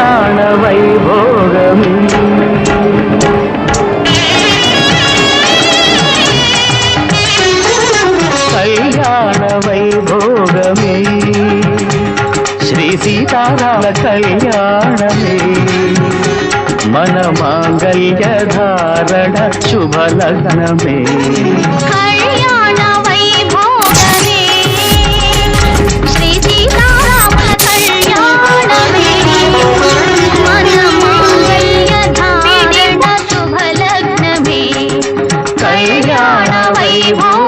కళ్యాణ వైభోగమే. కళ్యాణ వైభోగమే శ్రీ సీతారామ కళ్యాణమే. మన మాంగళ్య ధారణ శుభ లగ్నమే. you want.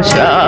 我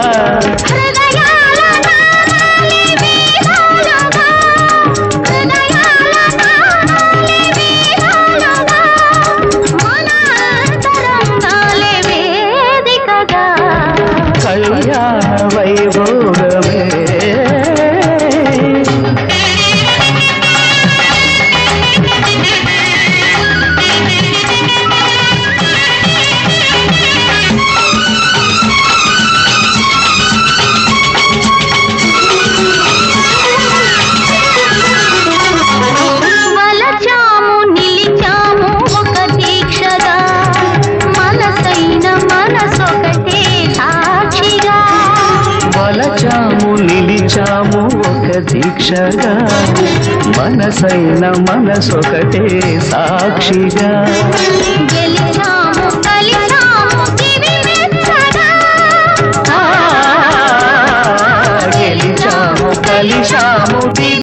మనసొకటే సాక్షిగా. వలచాము నిలిచాము ఒక దీక్షగా. మనసైన మనసొకటే సాక్షిగా.